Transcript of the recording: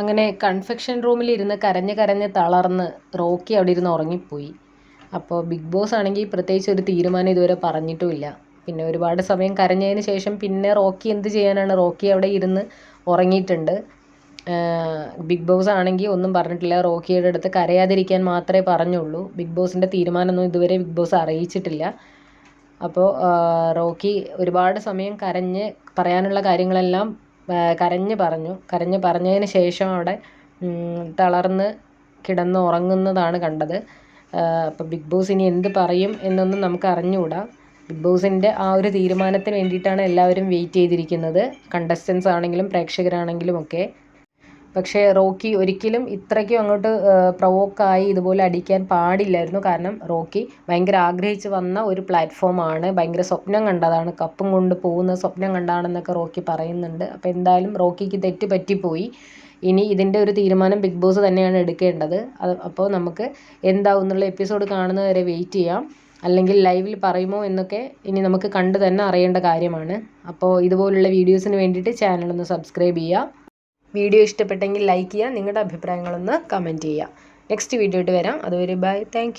അങ്ങനെ കൺഫെക്ഷൻ റൂമിൽ ഇരുന്ന് കരഞ്ഞ് കരഞ്ഞ് തളർന്ന് റോക്കി അവിടെ ഇരുന്ന് ഉറങ്ങിപ്പോയി. അപ്പോൾ ബിഗ് ബോസ് ആണെങ്കിൽ പ്രത്യേകിച്ച് ഒരു തീരുമാനം ഇതുവരെ പറഞ്ഞിട്ടുമില്ല. പിന്നെ ഒരുപാട് സമയം കരഞ്ഞതിന് ശേഷം പിന്നെ റോക്കി എന്ത് ചെയ്യാനാണ്? റോക്കി അവിടെ ഇരുന്ന് ഉറങ്ങിയിട്ടുണ്ട്. ബിഗ് ബോസ് ആണെങ്കിൽ ഒന്നും പറഞ്ഞിട്ടില്ല. റോക്കിയുടെ അടുത്ത് കരയാതിരിക്കാൻ മാത്രമേ പറഞ്ഞുള്ളൂ. ബിഗ് ബോസിന്റെ തീരുമാനമൊന്നും ഇതുവരെ ബിഗ് ബോസ് അറിയിച്ചിട്ടില്ല. അപ്പോൾ റോക്കി ഒരുപാട് സമയം കരഞ്ഞ് പറയാനുള്ള കാര്യങ്ങളെല്ലാം കരഞ്ഞ് പറഞ്ഞു. കരഞ്ഞ് പറഞ്ഞതിന് ശേഷം അവിടെ തളർന്ന് കിടന്ന് ഉറങ്ങുന്നതാണ് കണ്ടത്. അപ്പോൾ ബിഗ് ബോസ് ഇനി എന്ത് പറയും എന്നൊന്നും നമുക്ക് അറിഞ്ഞുകൂടാ. ബിഗ് ബോസിന്റെ ആ ഒരു തീരുമാനത്തിന് വേണ്ടിയിട്ടാണ് എല്ലാവരും വെയിറ്റ് ചെയ്തിരിക്കുന്നത്. കണ്ടസ്റ്റൻസ് ആണെങ്കിലും പ്രേക്ഷകരാണെങ്കിലും ഒക്കെ. പക്ഷേ റോക്കി ഒരിക്കലും ഇത്രയ്ക്കും അങ്ങോട്ട് പ്രൊവോക്കായി ഇതുപോലെ അടിക്കാൻ പാടില്ലായിരുന്നു. കാരണം റോക്കി ഭയങ്കര ആഗ്രഹിച്ച് വന്ന ഒരു പ്ലാറ്റ്ഫോമാണ് ഭയങ്കര സ്വപ്നം കണ്ടതാണ്. കപ്പും കൊണ്ട് പോകുന്ന സ്വപ്നം കണ്ടാണെന്നൊക്കെ റോക്കി പറയുന്നുണ്ട്. അപ്പോൾ എന്തായാലും റോക്കിക്ക് തെറ്റ് പറ്റിപ്പോയി. ഇനി ഇതിന്റെ ഒരു തീരുമാനം ബിഗ് ബോസ് തന്നെയാണ് എടുക്കേണ്ടത്. അപ്പോൾ നമുക്ക് എന്താവും എന്നുള്ള എപ്പിസോഡ് കാണുന്നവരെ വെയിറ്റ് ചെയ്യാം. അല്ലെങ്കിൽ ലൈവിൽ പറയുമോ എന്നൊക്കെ ഇനി നമുക്ക് കണ്ട് തന്നെ അറിയേണ്ട കാര്യമാണ്. അപ്പോൾ ഇതുപോലുള്ള വീഡിയോസിന് വേണ്ടിയിട്ട് ചാനലൊന്ന് സബ്സ്ക്രൈബ് ചെയ്യുക. വീഡിയോ ഇഷ്ടപ്പെട്ടെങ്കിൽ ലൈക്ക് ചെയ്യുക നിങ്ങളുടെ അഭിപ്രായങ്ങളൊന്ന് കമന്റ് ചെയ്യുക. നെക്സ്റ്റ് വീഡിയോ ആയിട്ട് വരാം. അതുവരെ ബൈ താങ്ക്